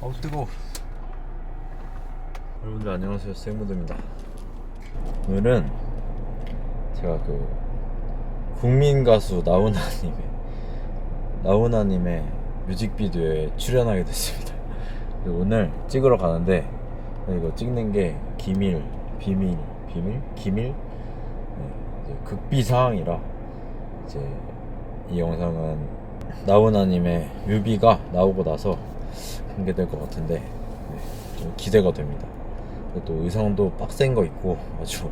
어우 뜨거워. 여러분들 안녕하세요. 생무드입니다. 오늘은 제가 그 국민 가수 나훈아님의 나훈아님의 뮤직비디오에 출연하게 됐습니다. 오늘 찍으러 가는데 이거 찍는 게 기밀 비밀 비밀? 기밀? 네, 극비 사항이라 이제 이 영상은 나훈아님의 뮤비가 나오고 나서 공개될 것 같은데 네, 좀 기대가 됩니다. 또 의상도 빡센 거 있고 아주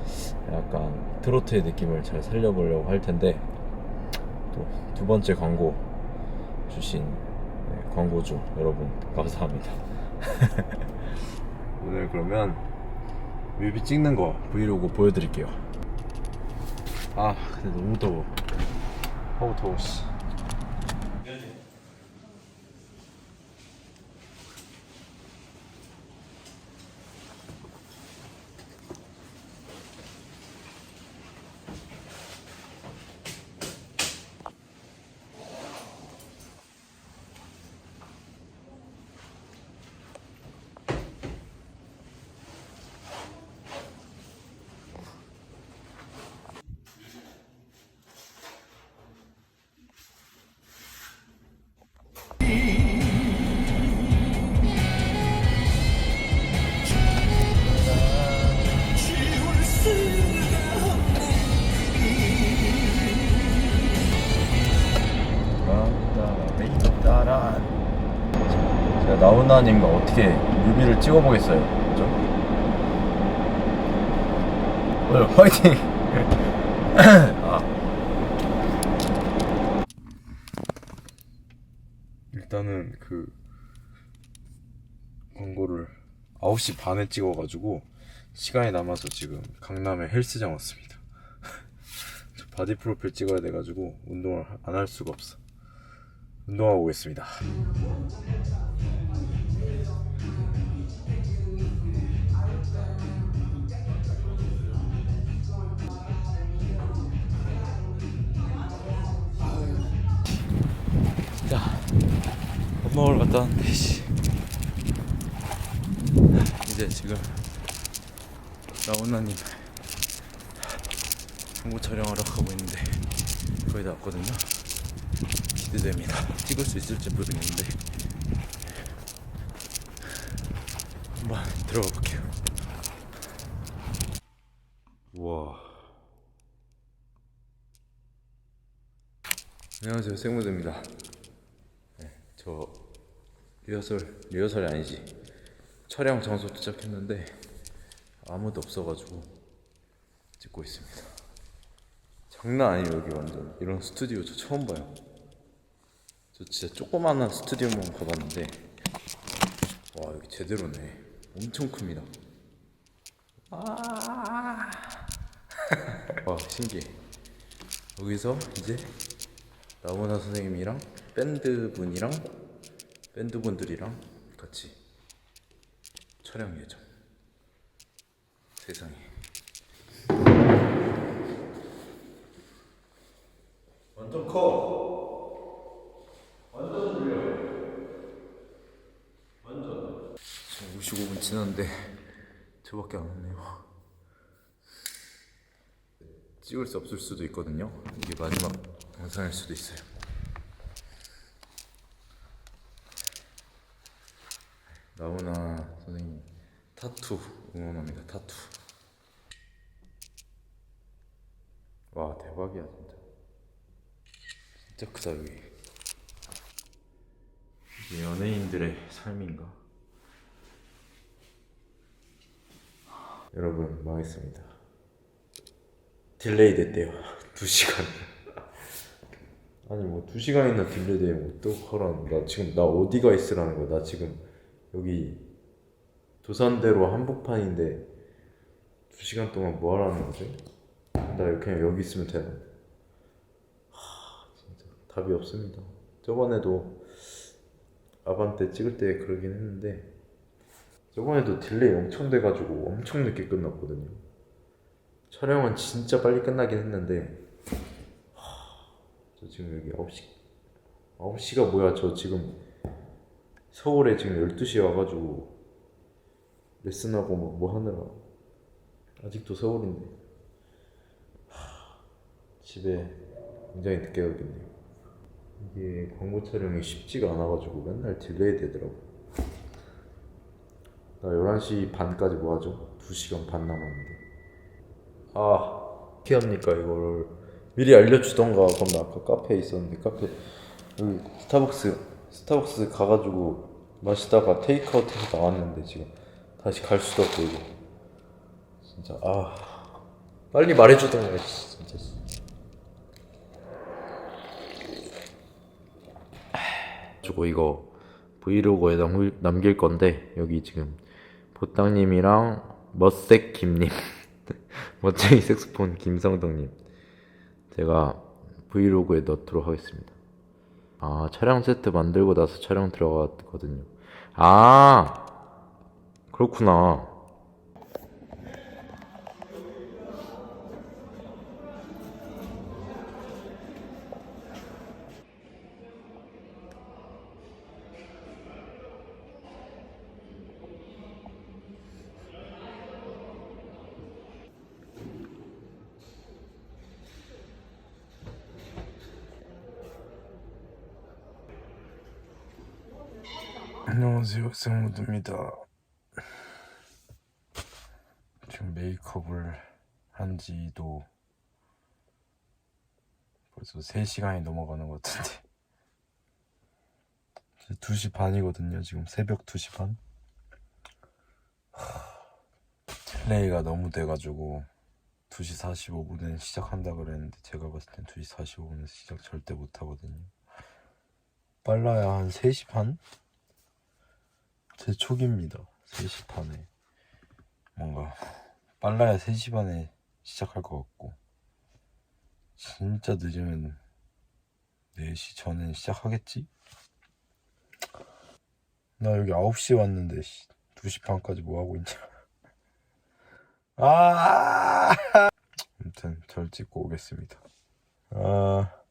약간 트로트의 느낌을 잘 살려보려고 할 텐데 또 두 번째 광고 주신 네, 광고주 여러분 감사합니다. 오늘 그러면 뮤비 찍는 거 브이로그 보여드릴게요. 아 근데 너무 더워. 어우 더워 씨. 나훈아님과 어떻게 뮤비를 찍어보겠어요. 그죠? 오늘 화이팅! 아. 일단은 그 광고를 9시 반에 찍어가지고 시간이 남아서 지금 강남의 헬스장 왔습니다. 저 바디 프로필 찍어야 돼가지고 운동을 안 할 수가 없어. 운동하고 오겠습니다. 먹으러 갔다 왔는데, 씨. 이제 지금, 나훈아님 광고 촬영하러 가고 있는데, 거의 다 왔거든요. 기대됩니다. 찍을 수 있을지 모르겠는데, 한번 들어가 볼게요. 우와. 안녕하세요, 생무드입니다. 네, 저 리허설 리허설이 아니지 촬영 장소 도착했는데 아무도 없어가지고 찍고 있습니다. 장난 아니에요 여기 완전 이런 스튜디오 저 처음 봐요. 저 진짜 조그마한 스튜디오만 가봤는데 와 여기 제대로네. 엄청 큽니다. 아~ 와 신기해. 여기서 이제 나훈아 선생님이랑 밴드 분이랑 밴드 분들이랑 같이 촬영 예정. 세상에. 완전 커. 완전 들려. 완전. 지금 55분 지났는데 저밖에 안 왔네요. 찍을 수 없을 수도 있거든요. 이게 마지막 영상일 수도 있어요. 나훈아 선생님 타투 응원합니다. 타투. 와 대박이야 진짜. 진짜 크다 여기. 이게 연예인들의 삶인가? 여러분 망했습니다. 딜레이 됐대요. 2시간. 아니 뭐 2시간이나 딜레이 되면 어떡하라는 나 지금 나 어디가 있으라는 거야. 나 지금 여기 도산대로 한복판인데 2시간 동안 뭐 하라는 거지? 나 그냥 여기 있으면 되나? 하, 진짜 답이 없습니다. 저번에도 아반떼 찍을 때 그러긴 했는데 저번에도 딜레이 엄청 돼가지고 엄청 늦게 끝났거든요. 촬영은 진짜 빨리 끝나긴 했는데 하, 저 지금 여기 9시 9시가 뭐야 저 지금 서울에 지금 12시에 와가지고 레슨하고 뭐, 뭐 하느라 아직도 서울인데. 하, 집에 굉장히 늦게 가겠네요. 이게 광고 촬영이 쉽지가 않아가지고 맨날 딜레이 되더라고. 나 11시 반까지 뭐 하죠? 2시간 반 남았는데. 아 어떻게 합니까 이거를. 미리 알려주던가. 그럼 나 아까 카페에 있었는데 카페 여기 스타벅스 스타벅스 가가지고 마시다가 테이크아웃해서 나왔는데 지금 다시 갈 수도 없고 이거. 진짜 아. 빨리 말해주던가 씨, 진짜. 주고 이거 브이로그에 남, 남길 건데 여기 지금 보땅님이랑 멋색 김님 멋쟁이 색소폰 김성덕님 제가 브이로그에 넣도록 하겠습니다 아 차량 세트 만들고 나서 촬영 들어갔거든요. 아 그렇구나 안녕하세요, 생모드입니다. 지금 메이크업을 한 지도 벌써 3시간이 넘어가는 것 같은데. 이제 2시 반이거든요, 지금 새벽 2시 반. 하, 딜레이가 너무 돼가지고 2시 45분에 시작한다 그랬는데 제가 봤을 땐 2시 45분에 시작 절대 못하거든요. 빨라야 한 3시 반? 제 촉입니다. 3시 반에. 뭔가, 빨라야 3시 반에 시작할 것 같고. 진짜 늦으면 4시 전에 시작하겠지? 나 여기 9시에 왔는데, 씨, 2시 반까지 뭐 하고 있냐. 아! 아무튼, 절 찍고 오겠습니다. 아.